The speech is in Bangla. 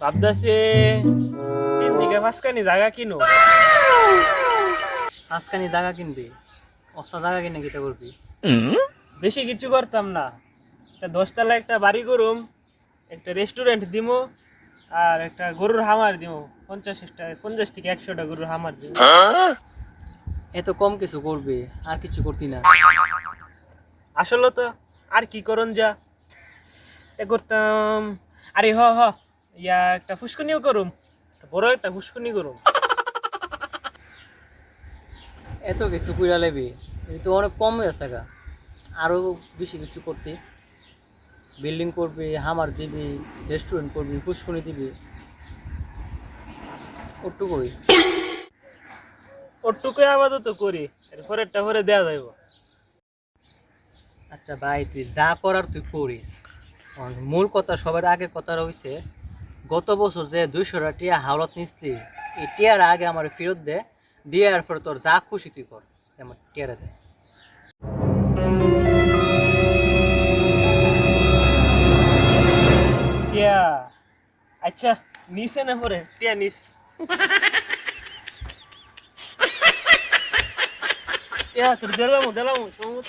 ভাবদাসে তিন দিকে পাঁচখানি জায়গা কিনো। জায়গা কিনবি অস্তা জায়গা কিনে করবি। বেশি কিছু করতাম না। একটা দশতলা একটা বাড়ি করুম, একটা রেস্টুরেন্ট দিমো, আর একটা গরুর হামার দিমো। পঞ্চাশটা পঞ্চাশ থেকে একশোটা গরুর হামার দিমো। এত কম কিছু করবি, আর কিছু করতি না। আসলে তো আর কি করন যা? এ করতাম। আরে হ হ। ইয়া একটা ফুসকুনিও করুম। বড় একটা ফুসকুনি করুম। এত কিছু কইরা লেবি তো অনেক কম হয়ে আছে গা। আরও বেশি কিছু করতে। বিল্ডিং করবি হামার দিবি রেস্টুরেন্ট করবি ফুসকুনি দিবি। ওটু কই ওটুকু আপাতত করি। এরপরে একটা পরে দেওয়া যাইব। আচ্ছা ভাই তুই যা করার তুই করিস। মূল কথা সবার আগে কথা রয়েছে গত বছর যে দুইশোটা টিয়া হাওলাত নিসলি এই টিয়ার আগে আমার ফেরত দে দিয়ে আর পরে তোর যা খুশি তুই কর আমার টিয়ারে দে। টিয়া আচ্ছা নিছে না পরে টিয়া নিস। Ya, terdalam, dalam, semua.